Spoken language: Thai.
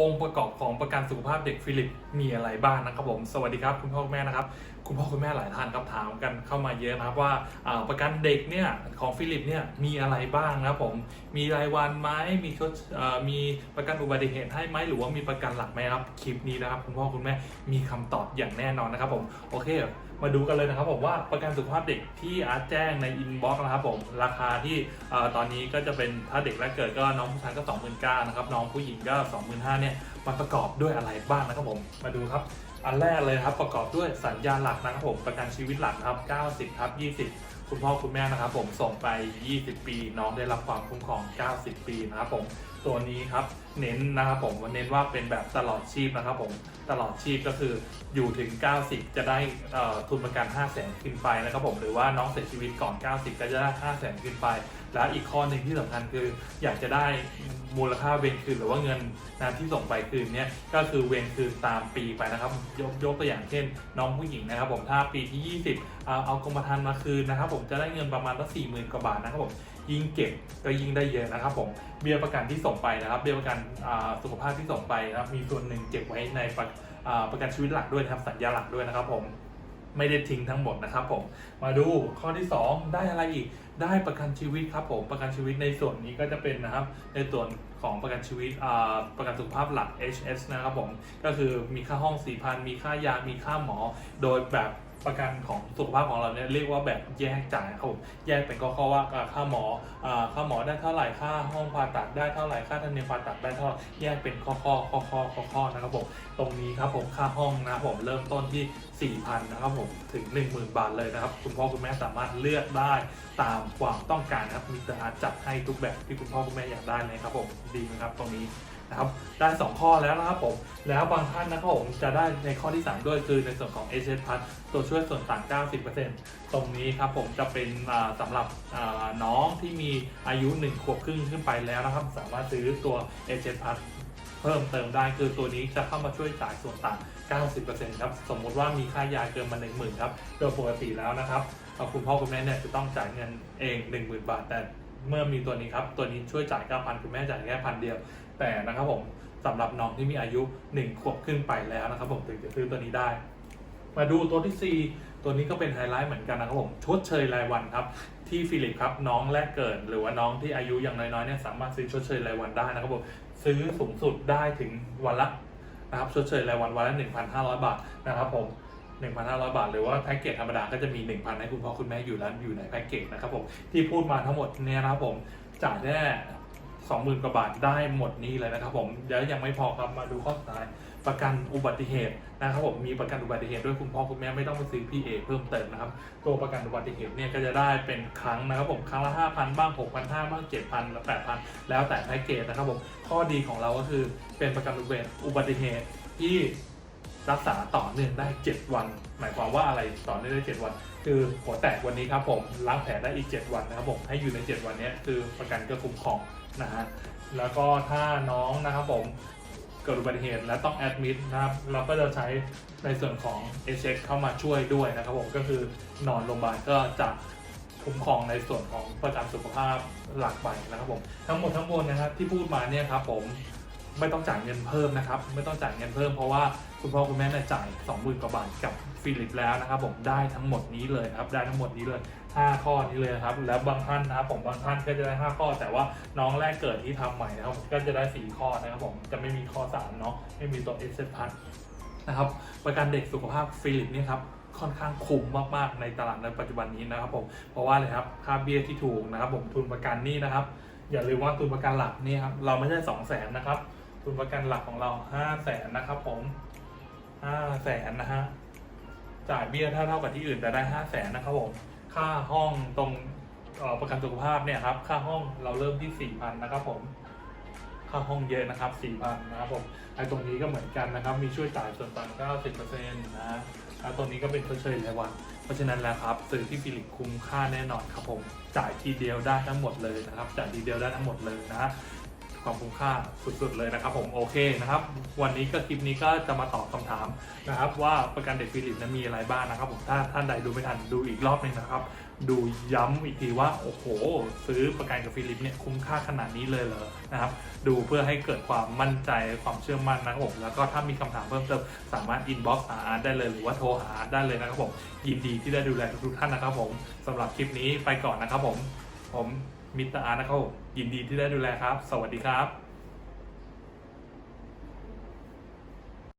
องค์ประกอบของประกันสุขภาพเด็กฟิลิปมีอะไรบ้างนะครับผมสวัสดีครับคุณพ่อคุณแม่นะครับคุณพ่อคุณแม่หลายท่านครับถามกันเข้ามาเยอะนะครับว่าประกันเด็กเนี่ยของฟิลิปเนี่ยมีอะไรบ้างนะครับผมมีรายวันไหมมีชดมีประกันอุบัติเหตุให้ไหมหรือว่ามีประกันหลักไหมครับคลิปนี้นะครับคุณพ่อคุณแม่มีคำตอบอย่างแน่นอนนะครับผมโอเค มาดูกันเลยนะครับผมว่าประกันสุขภาพเด็กที่อาร์ตแจ้งในอินบ็อกซ์นะครับผมราคาที่ตอนนี้ก็จะเป็นถ้าเด็กแรกเกิดก็น้องผู้ชายก็29,000นะครับน้องผู้หญิงก็ 25,000เนี่ยมันประกอบด้วยอะไรบ้างนะครับผมมาดูครับอันแรกเลยนะครับประกอบด้วยสัญญาหลักนะครับผมประกันชีวิตหลักครับ90ครับ20 คุณพ่อคุณแม่นะครับ ผมส่งไป 20 ปี น้องได้รับความคุ้มครอง 90 ปีนะครับผมตัวนี้ครับเน้นนะครับผมเน้นว่าเป็นแบบตลอดชีพนะครับผมตลอดชีพก็คืออยู่ถึง 90 จะได้ทุนประกัน 5 0 0 0 0 0 ขึ้นไปนะครับผมหรือว่าน้องเสียชีวิตก่อน 90 ก็จะได้ 5 0 0 0 0 0 ขึ้นไป และอีกข้อหนึ่งที่สำคัญคืออยากจะได้มูลค่าเวรคืนหรือว่าเงินนะที่ส่งไปคืนเนี่ยก็คือเวรคืนตามปีไปนะครับ ยกยกตัวอย่างเช่น น้องผู้หญิงนะครับ ผมถ้าปีที่ 20 เอาเอากรมธรรม์มาคืนนะครับ ผมจะได้เงินประมาณตั้งสี่หมื่นกว่าบาทนะครับผมยิ่งเก็บก็ยิ่งได้เยอะนะครับผมเบี้ยประกันที่ส่งไปนะครับ เบี้ยประกันสุขภาพที่ส่งไปนะครับมีส่วนหนึ่งเก็บไว้ในประประกันชีวิตหลักด้วยนะครับสัญญาหลักด้วยนะครับผม ไม่ได้ทิ้งทั้งหมดนะครับผม มาดูข้อที่ 2 ได้อะไรอีก ได้ประกันชีวิตครับผม ประกันชีวิตในส่วนนี้ก็จะเป็นนะครับ ในส่วนของประกันชีวิตประกันสุขภาพหลัก HS นะครับผม ก็คือมีค่าห้อง 4,000 มีค่ายา มีค่าหมอ โดยแบบ ประกันของสุขภาพของเราเนี่ยเรียกว่าแบบแยกจ่ายครับผมแยกเป็นข้อๆว่าค่าหมอค่าหมอได้เท่าไหร่ค่าห้องผ่าตัดได้เท่าไหร่ค่าธรรมเนียมผ่าตัดได้เท่าไหร่แยกเป็นข้อๆข้อๆข้อๆนะครับผมตรงนี้ครับผมค่าห้องนะครับผมเริ่มต้นที่ 4,000นะครับผมถึง 10,000 บาทเลยนะครับ คุณพ่อคุณแม่สามารถเลือกได้ตามความต้องการนะครับมีแต่อาจจัดให้ทุกแบบที่คุณพ่อคุณแม่อยากได้เลยครับผมดีนะครับตรงนี้ นะครับได้ 2 ข้อแล้วนะครับผม แล้วบางท่านนะครับผมจะได้ในข้อที่ 3 ด้วยคือในส่วนของ s s p ตัวช่วยส่วนต่าง 90%ตรงนี้ครับผมจะเป็นอ่าสำหรับน้องที่มีอายุ 1 ขวบครึ่งขึ้นไปแล้วนะครับ สามารถซื้อตัว s s p เพิ่มเติมได้คือตัวนี้จะเข้ามาช่วยจ่ายส่วนต่าง 90%ครับ สมมุติว่ามีค่ายาเกินมา 10,000 ครับ โดยปกติแล้วนะครับคุณพ่อคุณแม่เนี่ยจะต้องจ่ายเงินเอง 10,000 บาทแต่ เมื่อมีตัวนี้ครับ ตัวนี้ช่วยจ่าย 9,000 คุณแม่จ่ายแค่พันเดียว แต่นะครับผมสำหรับน้องที่มีอายุ 1 ขวบขึ้นไปแล้วนะครับผมถึงจะซื้อตัวนี้ได้ มาดูตัวที่ 4 ตัวนี้ก็เป็นไฮไลท์เหมือนกันนะครับผมชดเชยรายวันครับที่ฟิลิปครับน้องแรกเกิด หรือว่าน้องที่อายุยังน้อยๆเนี่ยสามารถซื้อชดเชยรายวันได้นะครับผมซื้อสูงสุดได้ถึงวันละนะครับชดเชยรายวันวันละ1,500 บาทนะครับผม 1,500 บาท หรือว่าแพ็กเกจธรรมดาก็จะมี 1,000 ให้คุณพ่อคุณแม่อยู่แล้วอยู่ในแพ็กเกจนะครับผมที่พูดมาทั้งหมดเนี่ยนะครับผมจ่ายแค่20,000 กว่าบาทได้หมดนี้เลยนะครับผมเดี๋ยวยังไม่พอครับมาดูข้อสุดท้ายประกันอุบัติเหตุนะครับผมมีประกันอุบัติเหตุด้วยคุณพ่อคุณแม่ไม่ต้องไปซื้อ PA เพิ่มเติมนะครับตัวประกันอุบัติเหตุเนี่ยก็จะได้เป็นครั้งนะครับผมครั้งละ 5,000 บ้าง 6,500 บ้าง 7,000และ8,000 แล้วแต่แพ็กเกจนะครับผมข้อดีของเราก็คือเป็นประกันอุบัติเหตุที่ รักษาต่อเนื่องได้ 7 วัน หมายความว่าอะไรต่อเนื่องได้ 7 วัน คือหัวแตกวันนี้ครับผมล้างแผลได้อีก 7 วันนะครับผมให้อยู่ใน 7 วันนี้คือประกันก็คุ้มครองนะฮะแล้วก็ถ้าน้องนะครับผมเกิดอุบัติเหตุและต้องแอดมิดนะครับเราก็จะใช้ในส่วนของ h อเข้ามาช่วยด้วยนะครับผมก็คือนอนโรงพยาบาลก็จะคุ้มครองในส่วนของประกันสุขภาพหลักไปนะครับผมทั้งหมดทั้งมวลนะครับที่พูดมาเนี่ยครับผม ไม่ต้องจ่ายเงินเพิ่มนะครับ ไม่ต้องจ่ายเงินเพิ่มเพราะว่าคุณพ่อคุณแม่เนี่ยจ่าย 20,000กว่าบาทกับฟิลิปแล้วนะครับผมได้ทั้งหมดนี้เลยครับได้ทั้งหมดนี้เลย 5 ข้อนี้เลยครับแล้วบางท่านนะครับผมบางท่านก็จะได้ 5 ข้อ แต่ว่าน้องแรกเกิดที่ทำใหม่นะครับก็จะได้ 4 ข้อนะครับผมจะไม่มีข้อ3เนาะไม่มีตัวเอเซพัทนะครับประกันเด็กสุขภาพฟิลิปนี่ครับค่อนข้างคุ้มมากๆในตลาดในปัจจุบันนี้นะครับผมเพราะว่าอะไรครับค่าเบี้ยที่ถูกนะครับผมทุนประกันนี่นะครับอย่าลืมว่าทุนประกันหลักนี่ครับเราไม่ใช่2 0 0แสนนะครับ ทุนประกันหลักของเรา5 0 0แสนนะครับผม5 0 0แสนนะฮะจ่ายเบี้ยเท่าเท่ากับที่อื่นแต่ได้5 0 0แสนนะครับผมค่าห้องตรงประกันสุขภาพเนี่ยครับ ค่าห้องเราเริ่มที่4,000นะครับผมค่าห้องเยอะนะครับ4,000นะครับผมไอ้ตรงนี้ก็เหมือนกันนะครับ มีช่วยจ่ายส่วนต่าง90%นะฮะแล้วตรงนี้ก็เป็นเชยรายวันเพราะฉะนั้นแล้วครับซื้อที่ฟิลิปคุ้มค่าแน่นอนครับผมจ่ายทีเดียวได้ทั้งหมดเลยนะครับจ่ายทีเดียวได้ทั้งหมดเลยนะ ความคุ้มค่าสุดๆเลยนะครับผมโอเคนะครับ วันนี้ก็คลิปนี้ก็จะมาตอบคำถามนะครับ ว่าประกันเด็กฟิลิปนั้นมีอะไรบ้างนะครับ ผมถ้าท่านใดดูไม่ทันดูอีกรอบหนึงนะครับ ดูย้ำอีกทีว่าโอ้โห ซื้อประกันกับฟิลิปเนี่ยคุ้มค่าขนาดนี้เลยเหรอนะครับ ดูเพื่อให้เกิดความมั่นใจความเชื่อมั่นนะครับผมแล้วก็ถ้ามีคำถามเพิ่มเติมสามารถอินบ็อกซ์หาอาร์ตได้เลยหรือว่าโทรหาอาร์ตได้เลยนะครับผมยินดีที่ได้ดูแลทุกท่านนะครับ ผมสำหรับคลิปนี้ไปก่อนนะครับผมผม มิตรอาร์ตนะครับยินดีที่ได้ดูแลครับ สวัสดีครับ